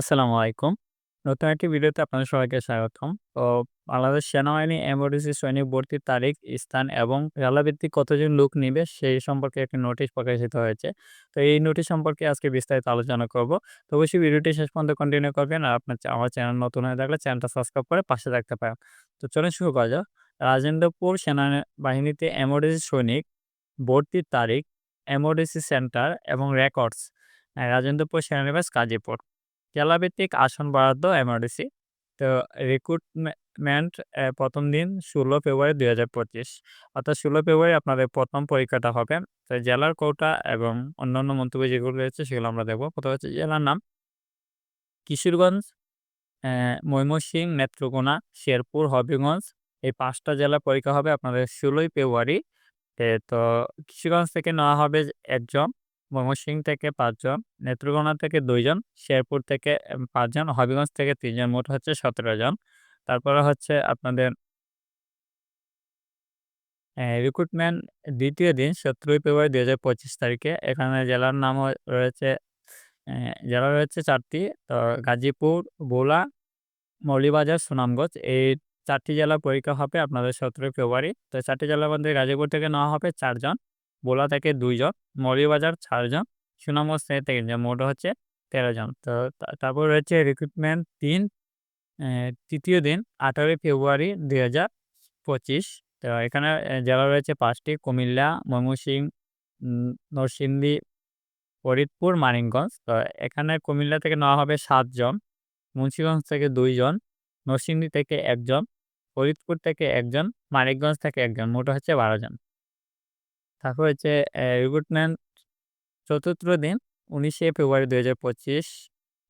আসসালামু আলাইকুম। নতুন একটি ভিডিওতে আপনাদের সবাইকে স্বাগতম। তো বাংলাদেশ সেনাবাহিনী এমওডিসি সৈনিক ভর্তির তারিখ, স্থান এবং জেলাভিত্তিক কতজন লোক নিবে সেই সম্পর্কে একটি নোটিশ প্রকাশিত হয়েছে। তো এই নোটিশ সম্পর্কে আজকে বিস্তারিত আলোচনা করব। তো অবশ্যই ভিডিওটি শেষ পর্যন্ত কন্টিনিউ করবেন। আর আপনার আমার চ্যানেল নতুন হয়ে থাকলে চ্যানেলটা সাবস্ক্রাইব করে পাশে থাকতে পারেন। তো চলুন শুরু করা যাক। রাজেন্দ্রপুর সেনাবাহিনীতে এমওডিসি সৈনিক ভর্তির তারিখ, এমওডিসি সেন্টার এবং রেকর্ডস রাজেন্দ্রপুর সেনানিবাস গাজীপুর। জেলাভিত্তিক আসন বরাদ্দ এমআরডিসি। তো রিক্রুটমেন্ট প্রথম দিন ষোলো ফেব্রুয়ারি দুই হাজার পঁচিশ। অর্থাৎ ষোলো ফেব্রুয়ারি আপনাদের প্রথম পরীক্ষাটা হবে। তো জেলার কোটা এবং অন্যান্য মন্তব্য যেগুলো রয়েছে সেগুলো আমরা দেখব। প্রথম হচ্ছে জেলার নাম। কিশোরগঞ্জ ময়মনসিংহ, নেত্রকোনা, শেরপুর, হবিগঞ্জ এই পাঁচটা জেলা পরীক্ষা হবে আপনাদের ষোলোই ফেব্রুয়ারি। তো কিশোরগঞ্জ থেকে নেওয়া হবে একজন। ময়মনসিংহ থেকে পাঁচজন, নেত্রকোনা থেকে দুইজন, শেরপুর থেকে পাঁচজন, হবিগঞ্জ থেকে তিনজন, মোট হচ্ছে সতেরো জন। তারপরে হচ্ছে আপনাদের রিক্রুটমেন্ট দ্বিতীয় দিন, সতেরোই ফেব্রুয়ারি দুই হাজার পঁচিশ তারিখে। এখানে জেলার নাম রয়েছে জেলা রয়েছে চারটি, তো গাজীপুর বোলা মৌলিবাজার সুনামগঞ্জ। এই চারটি জেলা পরীক্ষা হবে আপনাদের সতেরোই ফেব্রুয়ারি। তো চারটি জেলার মধ্যে গাজীপুর থেকে নেওয়া হবে চারজন। বোলা থেকে দুইজন মৌলিবাজার চারজন সুনামগঞ্জ থেকে তিনজন মোট হচ্ছে তেরো জন। তো তারপর রয়েছে রিক্রুটমেন্ট তিন তৃতীয় দিন আঠারোই ফেব্রুয়ারি দুই হাজার পঁচিশ। তো এখানে জেলা রয়েছে পাঁচটি, কুমিল্লা, ময়মনসিংহ নরসিংদী, ফরিদপুর, মানিকগঞ্জ। তো এখানে কুমিল্লা থেকে নেওয়া হবে সাতজন মুন্সিগঞ্জ থেকে দুইজন নরসিংদী থেকে একজন ফরিদপুর থেকে একজন মানিকগঞ্জ থেকে একজন মোট হচ্ছে বারো জন। তারপর হচ্ছে রিক্রুটমেন্ট চতুর্থ দিন উনিশে ফেব্রুয়ারি দুই হাজার পঁচিশ।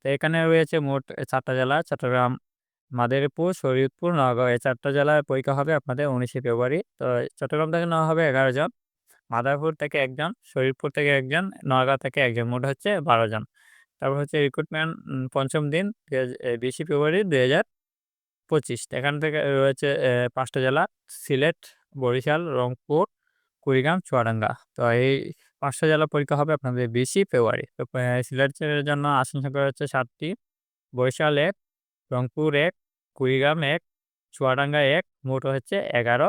তো এখানে রয়েছে মোট চারটা জেলা, চট্টগ্রাম, মাদারীপুর, শরীয়তপুর নগাঁও এই চারটা জেলায় পরীক্ষা হবে আপনাদের উনিশে ফেব্রুয়ারি। তো চট্টগ্রাম থেকে নেওয়া হবে এগারো জন, মাদারপুর থেকে একজন শরীরপুর থেকে একজন নগাঁও থেকে একজন, মোট হচ্ছে বারো জন। তারপর হচ্ছে রিক্রুটমেন্ট পঞ্চম দিন বিশে ফেব্রুয়ারি দুই হাজার পঁচিশ। এখান থেকে রয়েছে পাঁচটা জেলা, সিলেট, বরিশাল, রংপুর কুড়িগ্রাম, চুয়াডাঙ্গা। তো এই পাঁচটা জেলা পরীক্ষা হবে আপনাদের বিশে ফেব্রুয়ারি। তো সিলেটের জন্য আসন সংখ্যা হচ্ছে সাতটি। বরিশাল এক, রংপুর এক, কুড়িগ্রাম এক, চুয়াডাঙ্গা এক, মোট হচ্ছে এগারো,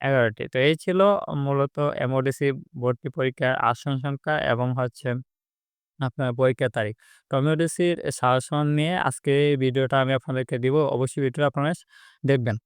এগারোটি। তো এই ছিল মূলত এমওডিসি ভর্তি পরীক্ষার আসন সংখ্যা এবং হচ্ছে আপনার পরীক্ষার তারিখ। তো এমওডিসির শাসন নিয়ে আজকে এই ভিডিওটা আমি আপনাদেরকে দিব। অবশ্যই ভিডিওটা আপনারা দেখবেন।